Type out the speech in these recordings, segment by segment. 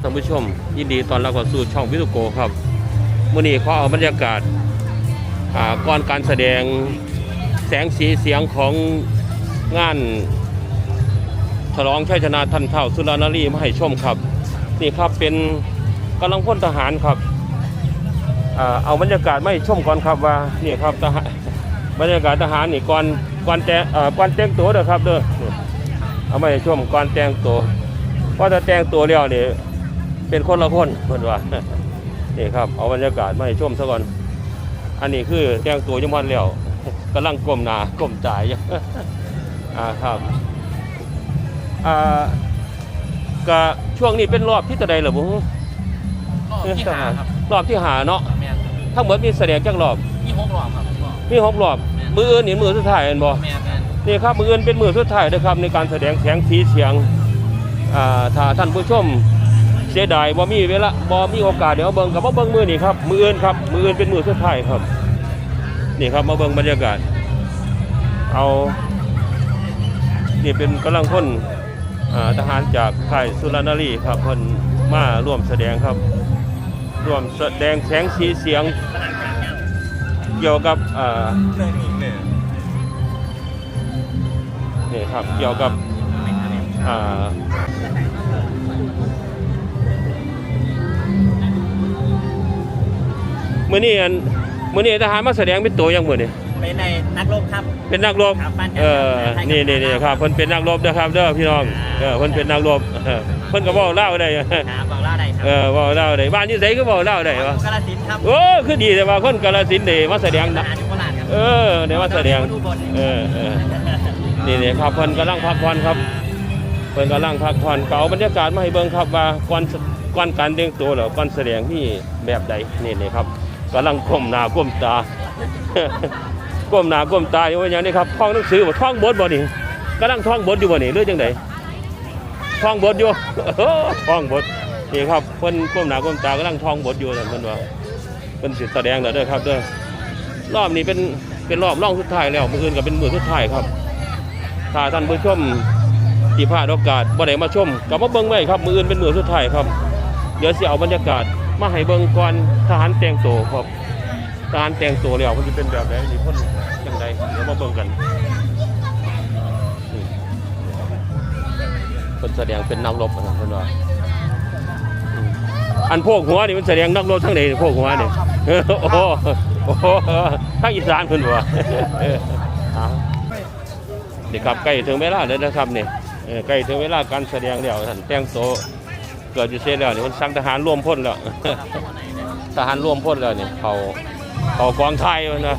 ท่านผู้ชม ยินดีตอนเรับเข้าสู่ช่องวิทุโกครับมื่อนี้ขอเอาบรรยากาศาก่อนการแสดงแสงสีเสียงของงานฉลองชัยชนะท่านเท่าสุรานารีมาให้ชมครับ นี่ครับเป็นกำลังพลทหารครับอเอาบรรยากาศมาให้ชมก่อนครับว่านี่ครับทหารบรรยากาศทหารนี่ก่อนก่อนแต่งก่อนแต่งตัวเด้อครับเด้อเอามาให้ชมก่อนแต่งตัวเพราะแต่งตัวแล้วนี่ เป็นคนละคนเพิ่นว่านี่ครับเอาบรรยากาศมาให้ชมซะก่อนอันนี้คือแต่งตัวยังพันแล้วกำลังก้มหน้าก้มจ่ายอยู่อ่าครับอ่าก็ช่วงนี้เป็นรอบที่ตะใดเหรอบุรอบที่หาครับรอบที่หาเนาะแมนทั้งหมดมีแสดงจักรอบที่หกรอบครับรอบมีหกรอบมืออื่นนี่มือสุดท้ายเห็นบ่แมนแมนนี่ครับมืออื่นเป็นมือสุดท้ายนะครับในการแสดงแสงสีเสียงอ่าถ้าท่านผู้ชม เสียดายบ่มีเวลาบ่มีโอกาสเดี๋ยวเบิ่งกับบ่เบิ่งมือนี่ครับมืออื่นครับมืออื่นเป็นมือสุดท้ายครับนี่ครับมาเบิ่งบรรยากาศ เอานี่เป็นกำลังพลอ่าทหารจากค่ายสุรนารีครับเพิ่นมาร่วมแสดงครับ ร่วมแสดงแสงสีเสียง เกี่ยวกับอ่านี่ครับเกี่ยวกับ มื้อนี้อันมื้อนี้ทหารมาแสดงเป็นตัวอย่างมื้อนี้เป็นในนักรบครับ เป็นนักรบครับบ้านจันทร์เออครับนี่นี่นี่ครับเพิ่นเป็นนักรบนะครับเด้อพี่น้องเออเพิ่นเป็นนักรบเออเพิ่นก็เว้าเล่าวได้ครับบอกเล่าได้ครัเออเว้าเล่าวได้บ้านอยู่ไสก็เว้าเล่าวได้วะกาลสินธุ์ครับโอ้คือดีแต่ว่าคนกาฬสินธุ์นี่มาแสดงทนะหารอยู่โคราชครับเออได้มาแสดงเออเออนี่นี่ครับเพิ่นกำลังพักผ่อนครับเพิ่นกำลังพักผ่อนก็เอาบรรยากาศมาให้เบิ่งครับว่าก่อนก่อนการแต่งตัวแล้วก่อนแสดงที่แบบใดนี่นี่ครับ กำลังก้มหน้าก้มตา ก้มหน้าก้มตาอยู่ว่าอย่างนี้ครับท่องหนังสือบ่ท่องบทบ่นี่กำลังท่องบทอยู่บ่นี่หรือจังไดท่องบทอยู่ท่องบทนี่ครับเพิ่นก้มหน้าก้มตากำลังท่องบทอยู่นั่นเพิ่นว่าเพิ่นสิแสดงแล้วเด้อครับเด้อรอบนี้เป็นเป็นรอบร่องสุดท้ายแล้วมื้ออื่นก็เป็นมื้อสุดท้ายครับถ้าท่านผู้ชมที่พลาดโอกาสบ่ได้มาชมก็มาเบิ่งไว้ครับมื้ออื่นเป็นมื้อสุดท้ายครับเดี๋ยวสิเอาบรรยากาศ มาให้เบิ่งก่อนทหารแต่งโตครับทหารแต่งโตแล้วมันจะเป็นแบบไหนนี่พ่นจังไดเดี๋ยวมาเบิ่งกันนี่เพิ่นแสดงเป็นนักรบนะครับเพิ่นว่าอันพวกหัวนี่มันแสดงนักรบทั้งไหนพวกหัวนี่โอ้โหโอ้โหทางอีสานเพิ่นว่าเออเอานี่ครับใกล้ถึงเวลาแล้วนะครับนี่เออใกล้ถึงเวลาการแสดงแล้วท่านแต่งโต เกิดอยู่เสร็จแล้วนี่มันสั่งทหารร่วมพ้นแล้ว ทหารร่วมพ้นแล้วนี่เขาเขากองไทยมันนะ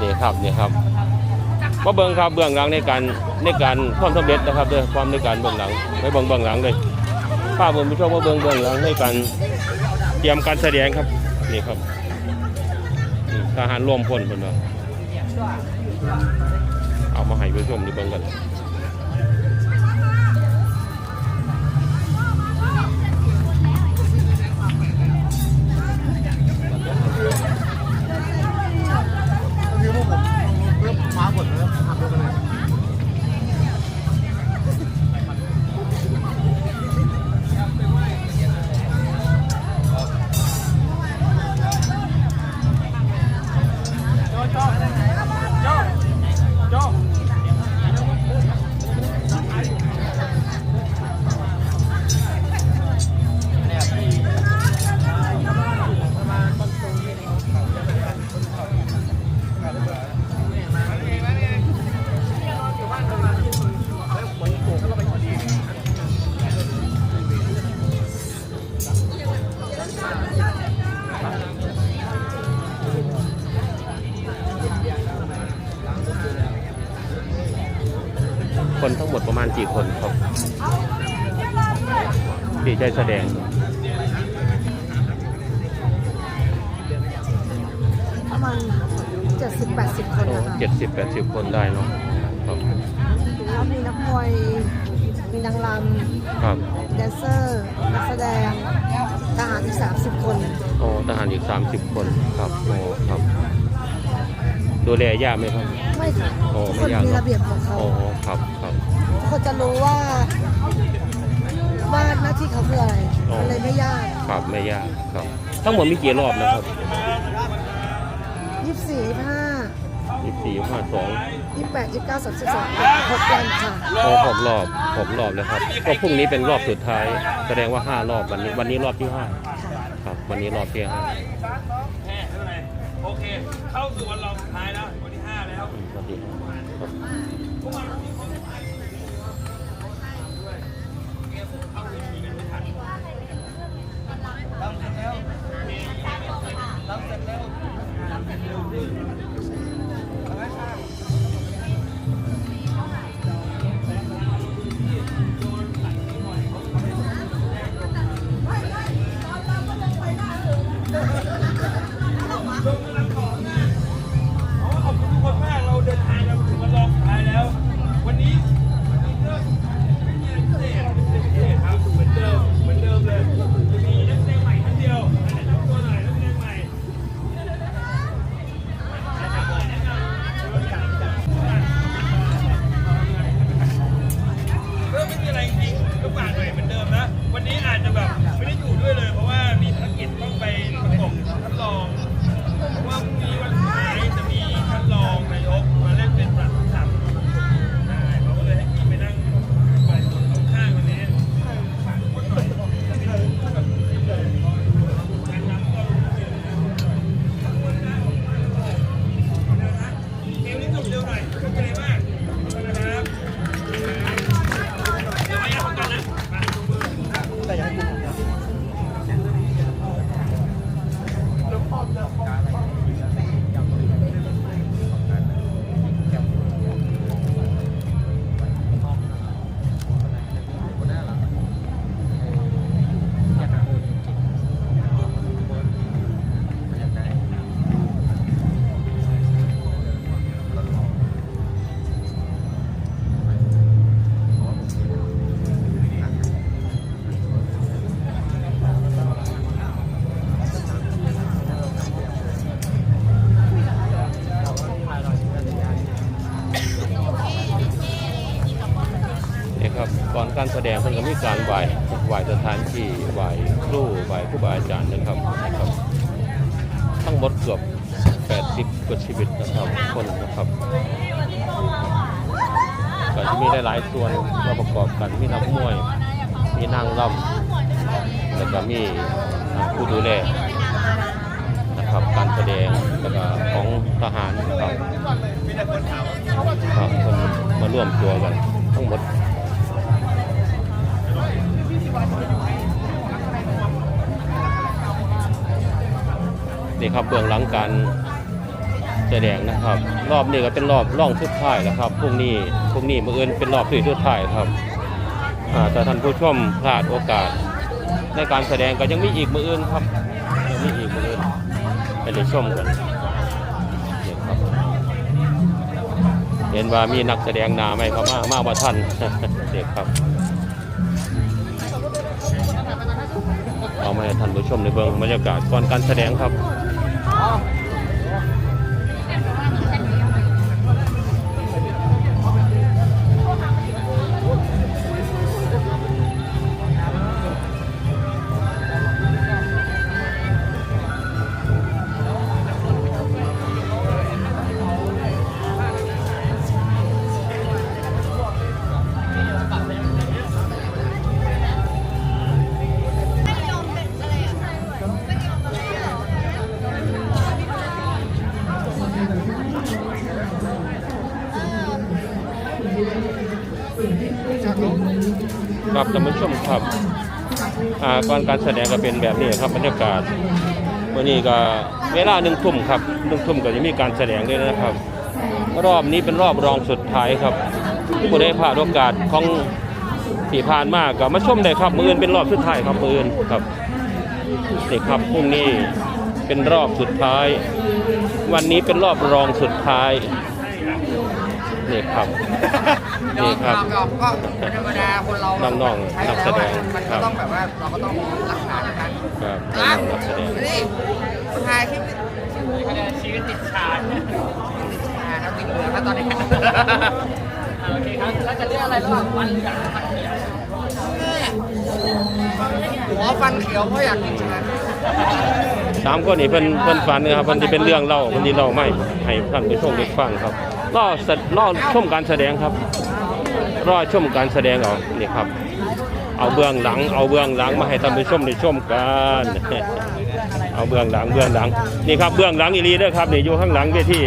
นี่ครับนี่ครับมาเบิ่งครับเบื้องหลังในการในการความสำเร็จนะครับเด้อความในการเบื้องหลังไปเบิ่งเบื้องหลังเลยภาพบนผู้ชมมาเบิ่งเบื้องหลังในการเตรียมการแสดงครับนี่ครับทหารร่วมพ้นเพิ่นว่าเอามาให้ผู้ชมนี่เบิ่งกัน กี่คนครับที่ใช้แสดงประมาณ70 80คนโอ้นะคะเจ็ดสิบแปดสิบคนได้เนาะครับแล้วมีนักมวย มีนางรครับำแดนเซอร์ นักแสดง ทหารอีก30คนโอ้ทหารอีกสามสิบคนครับโอ้ครับ ดูแลยากไหมครับ ไม่ค่ะโอ้ทุกไม่คนยากมีเนอะระเบียบของเขาโอ้ครับครับทุก คนจะรู้ว่าว่าหน้าที่เขาคืออะไรไม่ยากครับไม่ยากครับ ทั้งหมดมีกี่รอบนะครับยี่สิบสี่ยี่สิบห้ายี่สี่ห้าสองยี่สิบแปดยี่สิบเก้าสามสิบสองหกวันค่ะโอ้หกรอบหกรอบแล้วครับ ก็พรุ่งนี้เป็นรอบสุดท้าย แสดงว่าห้ารอบวันนี้ วันนี้รอบที่ห้าค่ะครับ วันนี้รอบที่ห้าโอเค เข้าสู่วันรองสุดท้ายแล้ว วันที่ 5 แล้ว อืมรอบที่ห้าครับขอบ มีหลายๆส่วนมาประกอบกันมีนักมวย มีนางรำแล้วก็มีผู้ดูแลนะครับการแสดงแล้วก็ของทหารนะครับครับคนมาร่วมตัวกันทั้งหมดนี่ครับเบื้องหลังการ แสดงนะครับ รอบนี้ก็เป็นรอบร่องสุดท้ายแล้วครับพรุ่งนี้พรุ่งนี้มื้ออื่นเป็นรอบสุดท้ายครับอ่ท่านผู้ชมพลาดโอกาส ในการแสดงก็ยังมีอีกมืออื่นครับยังมีอีกมืออื่นไปได้ชมกันนี่ครับเห็นว่ามีนักแสดงหนาไหมครับมากมากว่าท่านเด็กครับเอามาให้ท่านผู้ชมในเบื้องบรรยากาศก่อนการแสดงครับ ก่อนการแสดงก็เป็นแบบนี้ครับบรรยากาศวันนี้ก็เวลาหนึ่งทุ่มครับหนึ่งทุ่มก็จะมีการแสดงด้วยนะครับ รอบนี้เป็นรอบรองสุดท้ายครับที่บุได้พลาดโอกาสของที่ผ่านมาก็มาชมได้ครับมืออื่นเป็นรอบสุดท้ายครับมืออื่นครับนี่ครับพรุ่งนี้เป็นรอบสุดท้าย วันนี้เป็นรอบรองสุดท้าย นี่ครับนี่ครับก็ก็เป็นธรรมดาคนเราน้องๆใช้นักแสดงมันครัก็บ ต้องแบบว่าเราก็ต้องรักษาในการครับอะน้องๆนักแสดงนี่ถ่ายคลิปชีวิตติดชาญอ่าครับติดเหลืองแล้วตอนนี้โอเคครับแล้วจะเลือกอะไรระหว่างวันเหลืองกับวันเขียวแม่หัวฟันเขียวเพราะอยากกินชาสามคนนี่เพิ่นเพิ่นฝันนะครับเพิ่นสิเป็นเรื่องเล่าเพิ่นสิเล่าไม่ให้ท่านผู้ชมได้ฟังครับ รอสรอชมการแสดงครับ รอชมการแสดงเอานี่ครับ เอาเบื้องหลัง เอาเบื้องหลังมาให้ท่านผู้ชมได้ชมกัน เอาเบื้องหลังเบื้องหลัง นี่ครับเบื้องหลังอีหลีเด้อครับนี่อยู่ข้างหลังเวที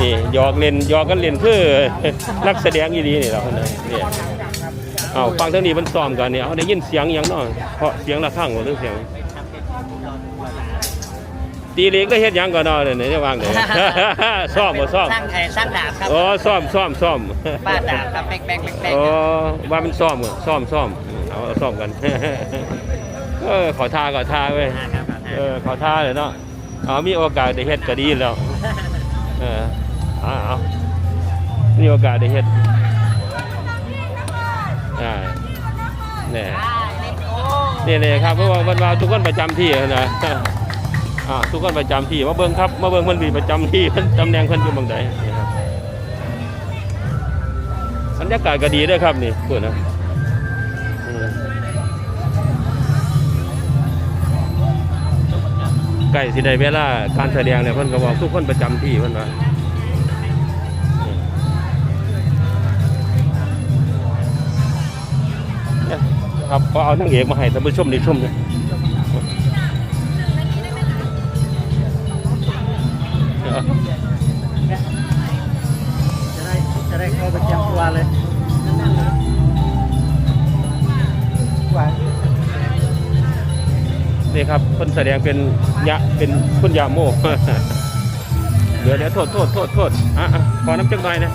นี่หยอกเล่นหยอกกันเล่นคือนักแสดงอีหลีนี่แหละคนนั้นนี่เอาฟังเท่านี้มันซ้อมกันเนี่ยเอาได้ยินเสียงอย่างเนาะเพราะเสียงระฆังหรือเสียง ตีเล็กได้เฮ็ดหยังก่อนเนาะเนี่ยเนี่ยวางเด้อซ้อมบ่ซ้อมสร้างเอ่อสร้างดาบครับอ๋อซ้อมซ้อมซ้อมป้าดาบครับแบงแบงแบงแบงอ๋อว่ามันซ้อมเหรอซ้อมซ้อมเอาเอาซ้อมกัน เออขอท่าขอท่าเว้ยครับเออขอท่าเลยเนาะเอามีโอกาสได้เฮ็ดก็ดีแล้ว เออเอาเอามีโอกาสได้เฮ็ดอ่าเนี่ย นี่เลยครับเพราะว่าวันวาทุกคนประจำที่นะ อ่าทุกคนประจำที่มาเบิ่งครับมาเบิ่งมันมีประจำที่เพิ่นตำแหน่งเพิ่นอยู่เมืองใดนี่ครับบรรยากาศก็ดีด้วยครับนี่เปิดนะใกล้สิได้เวลาการแสดงเนี่ยเพิ่นก็บอกทุกคนประจำที่เพิ่นว่าเนี่ยครับก็เอานางเอกมาให้ท่านผู้ชมได้ชมเลยาไปเตรียมตัวเลยว่านี่ครับคนแสดงเป็นยะเป็นคุณยาโมเดี๋ยวเดี๋ยวโทษโทษโทษโทษอะอะขอน้ำจังหน่อยนะ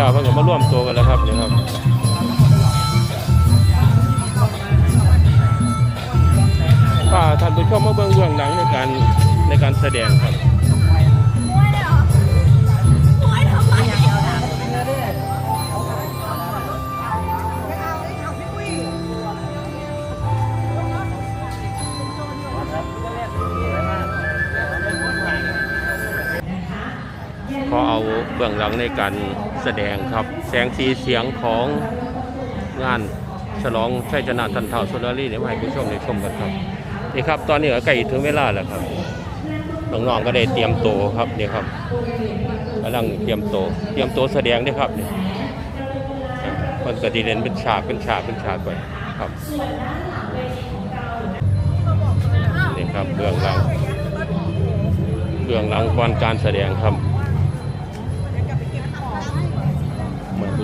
แล้วเพิ่นก็มาร่วมตัวกันแล้วครับนี่ครับป้าท่านผู้ชมมาเบิ่งเบื้องหลังในการในการแสดงครับขอเอาเบื้องหลังในการ แสดงครับ แสงสีเสียงของงานฉลองชัยชนะทันเท่าสุนารีเนี่ยมาให้ผู้ชมได้ชมกันครับนี่ครับ ตอนนี้ก็ใกล้ถึงเวลาแล้วครับน้องๆก็ได้เตรียมโตครับนี่ครับกำลังเตรียมโตเตรียมโตแสดงด้วยครับนี่อ่าคนก็ดีเล่นเป็นฉากเป็นฉากเป็นฉากไปครับนี่ครับเบื้องหลังเบื้องหลังก่อนการแสดงครับ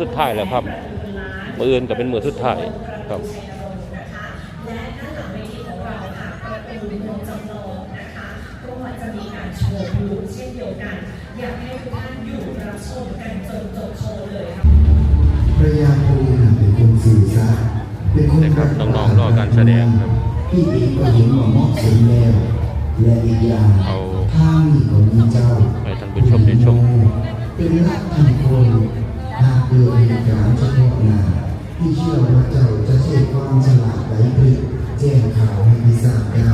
สุดท้ายแล้วครับมืออื่นก็เป็นมือสุดท้ายครับพระยาโควิหารเป็นคนสื่อสารเป็นคนนะครับน้องๆรอการแสดงครับพี่เองก็เห็นว่าเหมาะสมแล้วและอีกอย่างเอาทางนี้ของมีเจ้าให้ท่านผู้ชมได้ชมเป็นรักทันคน หากเกิดเหตุการณ์เฉพาะหน้าที่เชื่อว่าเจ้าจะใช้ความฉลาดไหวพริบแจ้งข่าวให้พิทราบได้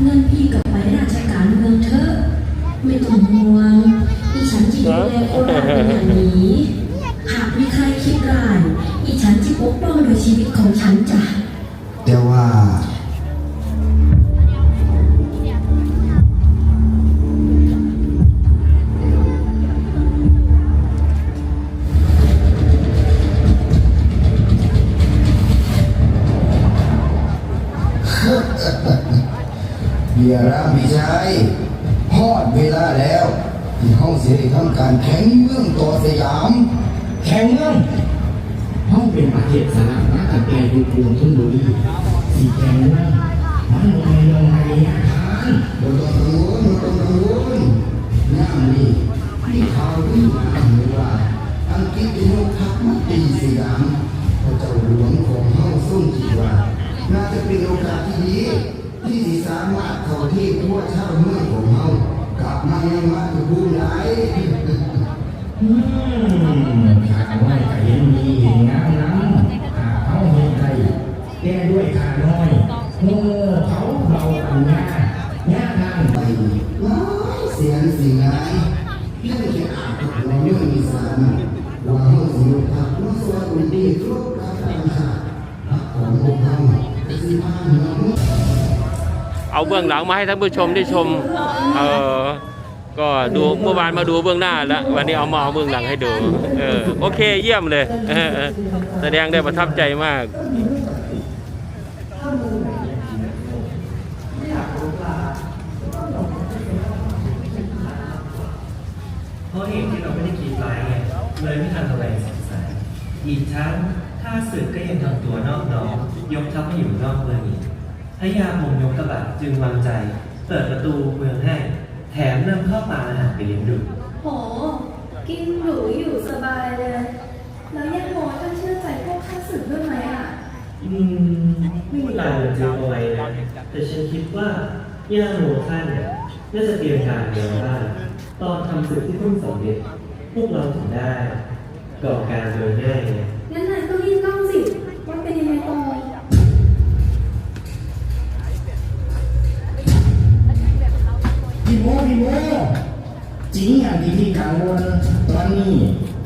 เงินพี่กลับไปราชการเมืองเถอะไม่ต้องห่วงอีฉันจะดูแลโคราชเป็นอย่างนี้ หากมีใครคิดร้ายอีฉันจะปกป้องโดวยชีวิตของฉันจ้ะแต่ว่า ยร์รามพี่ชายฮอดเวลาแล้วที่ห้องเสียได้ทำการแข่งเมืองต่อสยาม แข่งเมืองห้องเป็นประเทศสนามนักแต่ดูกรุงทุนบุรีสีแข่งเมืองมันลงลงในอาคารบ่ต้องกังวลบ่ต้องกังวลน้ำนี่มีข่าวดีมาเลยว่าอังกฤษได้ยกทัพมาตีสยามพระเจ้าหลวงของเฮาทรงคิดว่าน่าจะเป็นโอกาสที่ดี ที่สิสามารถเข้าที่ทั่วชาวเมืองของเฮากลับมายังมาอยู่ภูมิไหนอืมขาน้อยก็เห็นมีเห็นงามน้ำ เอาเบื้องหลังมาให้ท่านผู้ชมได้ชมเออก็ดูเมื่อวานมาดูเบื้องหน้าแล้ววันนี้เอามาเอาเบื้องหลังให้ดูเออโอเคเยี่ยมเลยแสดงได้ประทับใจมากเพราะเหตุที่เราไม่ได้คิดไว้เลยไม่ทันระแวงสงสัยอีกทั้งข้าศึกก็ยังทำตัวนอกน้อมยกทัพให้อยู่นอกเมือง พระยาพงยกกระบะจึงวางใจ เปิดประตูเมืองให้ แถมนำข้าวปลาอาหารไปเลี้ยงดูโห กินหรูอยู่สบายเลย แล้วย่าโมท่านเชื่อใจพวกข้าศึกด้วยไหมอะ อืมไม่มีเราเจอเอาไว้นะแต่ฉันคิดว่าย่าโมท่านเนี่ยน่าจะเตรียมการเดียวว่าตอนทำศึกที่เพิ่งสำเร็จพวกเราถึงได้ก่อการโดยง่ายไงงั้นนายก็รีบเล่าสิว่าเป็นยังไงต่อ โมพี่โมจริงอย่างที่พี่กังวลตอนนี้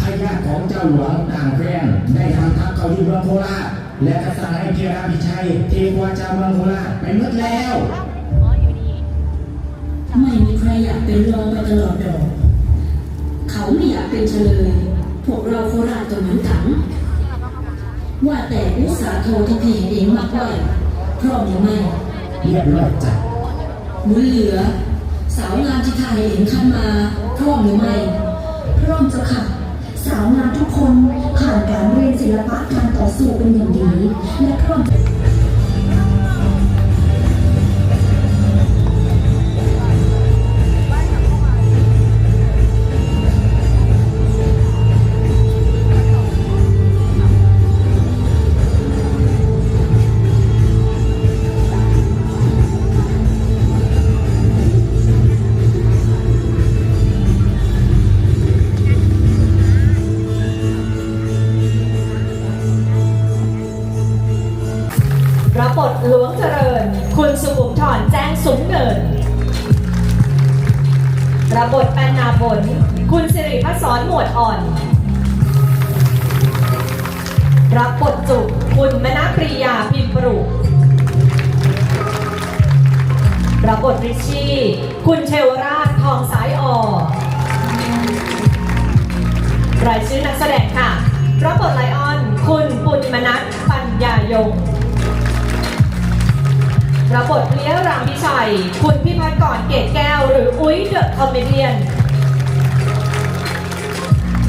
พญาของเจ้าหลวงต่างแฟนได้ทำทัพเขาอยู่เมืองโคราชและกสั่งให้เพียราพิชัยเทวาเจ้าเมืองโคราชไปหมดแล้ว ไม่มีใครอยากเป็นรองไปตลอดดอก เขาไม่อยากเป็นเฉลย พวกเราโคราชก็เหมือนกันว่าแต่อุตสาห์โทรที่พี่เองมากไว้พร้อมหรือไม่เรียบร้อยจ้ะบุญเหลือ สาวงามที่ไทยเห็นขันมาพร้อมหรือไม่พร้อมเจ้าค่ะ สาวงามทุกคนผ่านการเรียนศิลปะการต่อสู้เป็นอย่างดีและพร้อม วงเจริญ คุณสุขุมถอนแจ้งสุมเนินรับบทแปนนาผลคุณสิริพัฒน์หมวดอ่อน รับบทจุกคุณมณปริยาพิมพ์ปรุรับบทริชชี่ คุณเชวราชทองสายออรายชื่อนักแสดงค่ะ รับบทไลออน คุณปุณมนัทปัญญายง รับบทเลี้ยรามพิชัย คุณพิพัฒน์ก่อนเกตแก้ว หรืออุ้ยเดอะคอมเมเดียน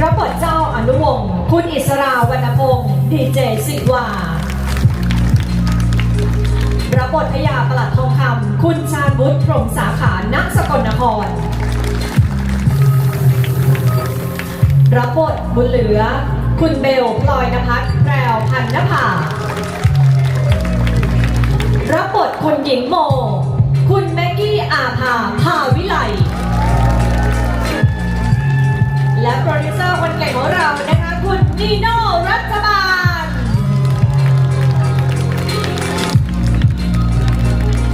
รับบทเจ้าอนุวงศ์คุณอิสราวรรณพงศ์ดีเจสิวารับบทพยาประหลัดทองคำคุณชาญบุตรพรมสาขานักสกลนครรับบทบุญเหลือ คุณเบลพลอยนภัสแพรวพันนภา รับบทคุณหญิงโม คุณแม็กกี้อาภาภาวิไล และโปรดิวเซอร์คนเก่งของเรานะคะ คุณดีโน่รัฐบาล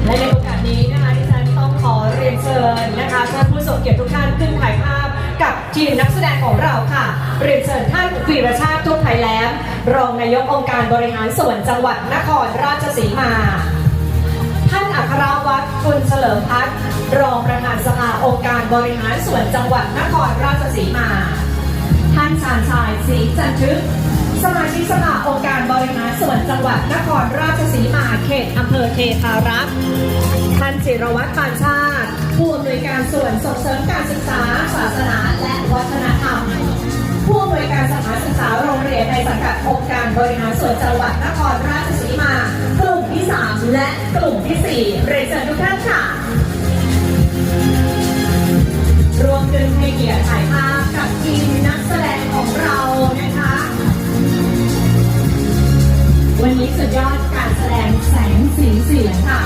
และในโอกาสนี้นะคะที่ฉันต้องขอเรียนเชิญนะคะท่านผู้ทรงเกียรติทุกท่านขึ้นถ่ายภาพกับทีมนักแสดงของเราค่ะ เรียนเชิญท่านวีรชาติทุกไทยแล้มรองนายกองค์การบริหารส่วนจังหวัดนครราชสีมา รวัตรคุณเฉลิมพัฒน์รองประธานสภาองค์การบริหารส่วนจังหวัดนครราชสีมา ท่านชาญชายศรีจันทึก สมาชิกสภาองค์การบริหารส่วนจังหวัดนครราชสีมาเขตอำเภอเทพารักษ์ท่านจิรวัตรปานชาติ ผู้อำนวยการส่วนส่งเสริมการศึกษา ศาสนาและวัฒนธรรมผู้อำนวยการสถานศึกษาโรงเรียนในสังกัดองค์การบริหารส่วนจังหวัดนครราชสีมากลุ่ม 3 และกลุ่มที่ 4 เรียนเชิญทุกท่านค่ะรวมถึงให้เกียรติถ่ายภาพกับทีมนักแสดงของเรานะคะ วันนี้สุดยอดการแสดงแสงสีเสียงค่ะ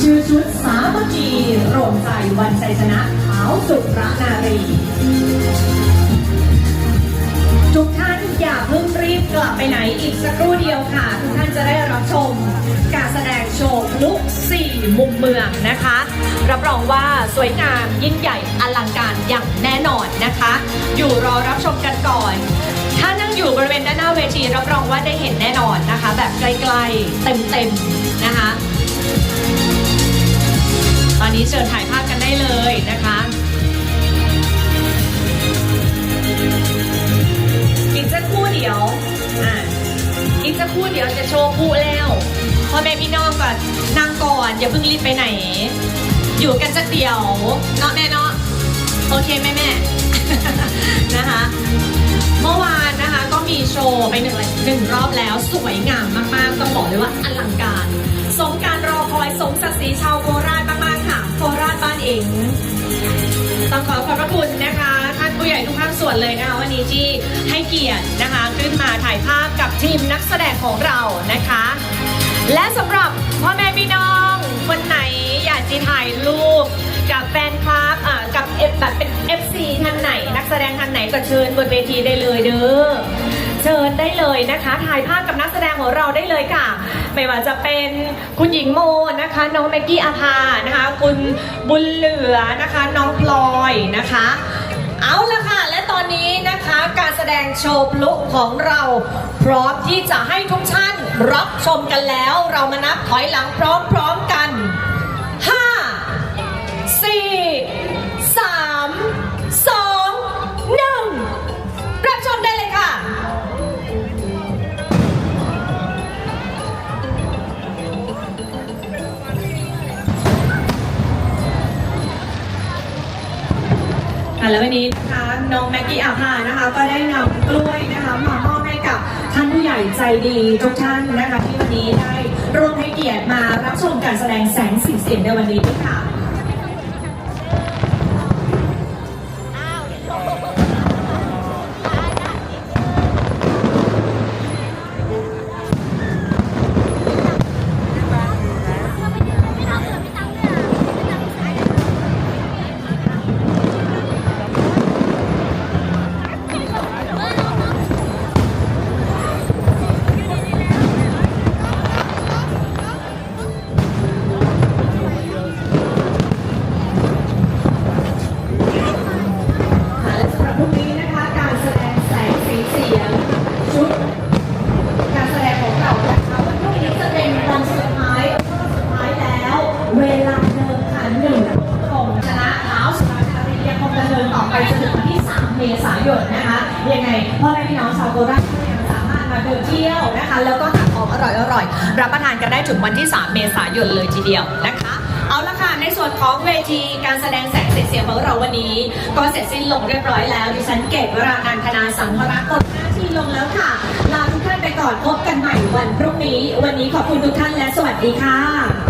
ชื่อชุดสามัคคีรวมใจวันชัยชนะขาวสุรนารี ทุกท่าน เพิ่งรีบกลับไปไหนอีกสักครู่เดียวค่ะ ทุกท่านจะได้รับชม การแสดงโชว์ลุกสี่มุมเมืองนะคะ รับรองว่าสวยงามยิ่งใหญ่อลังการอย่างแน่นอนนะคะ อยู่รอรับชมกันก่อน ถ้านั่งอยู่บริเวณด้านหน้าเวที รับรองว่าได้เห็นแน่นอนนะคะ แบบใกล้ๆเต็มๆนะคะ ตอนนี้เชิญถ่ายภาพกันได้เลยนะคะ ดียวอะอีกสักครู่เดียวจะโชว์คู่แล้วพ่อแม่พี่น้องก่อนนั่งก่อนอย่าเพิ่งรีบไปไหน อยู่กันสักเดียวเนาะแม่เนาะโอเคแม่แม่นะคะ เมื่อวานนะคะก็มีโชว์ไปหนึ่งหนึ่งรอบแล้วสวยงามมากๆต้องบอกเลยว่าอลังการ สมการรอคอยสมศักดิ์ศรีชาวโคราชมากๆค่ะโคราชบ้านเองต้องขอขอบพระคุณนะคะท่าน ผู้ใหญ่ทุกภาคส่วนเลยนะคะวันนี้ที่ให้เกียรตินะคะขึ้นมาถ่ายภาพกับทีมนักแสดงของเรานะคะ และสำหรับพ่อแม่พี่น้องคนไหนอยากจะถ่ายรูปกับแฟนคลับอ่ากับเอฟแบบเป็น FC ท่านไหน นักแสดงท่านไหนก็เชิญบนเวทีได้เลยเด้อเชิญได้เลยนะคะถ่ายภาพกับนักแสดงของเราได้เลยค่ะ ไม่ว่าจะเป็นคุณหญิงโมนะคะ น้องแม็กกี้อาภานะคะ คุณบุญเหลือนะคะ น้องพลอยนะคะ เอาละค่ะ และตอนนี้นะคะการแสดงโชว์พลุของเราพร้อมที่จะให้ทุกท่านรับชมกันแล้ว เรามานับถอยหลังพร้อมๆกัน 5 4 3 ค่ะแล้ววันนี้นะคะน้องแม็กกี้อาภานะคะ ก็ได้นำกล้วยนะคะมามอบให้กับท่านผู้ใหญ่ใจดีทุกท่านนะคะที่วันนี้ได้ร่วมให้เกียรติมารับชมการแสดงแสงสีเสียงในวันนี้ด้วยค่ะ รับประทานกันได้ถึงวันที่ 3 เมษายนเลยทีเดียวนะคะ เอาละค่ะ ในส่วนของเวทีการแสดงแสงสีเสียงของเราวันนี้ ก็เสร็จสิ้นลงเรียบร้อยแล้วดิฉันเกตวราการคณาสังวรักษ์หน้าที่ลงแล้วค่ะ ลาทุกท่านไปก่อนพบกันใหม่วันพรุ่งนี้ วันนี้ขอบคุณทุกท่านและสวัสดีค่ะ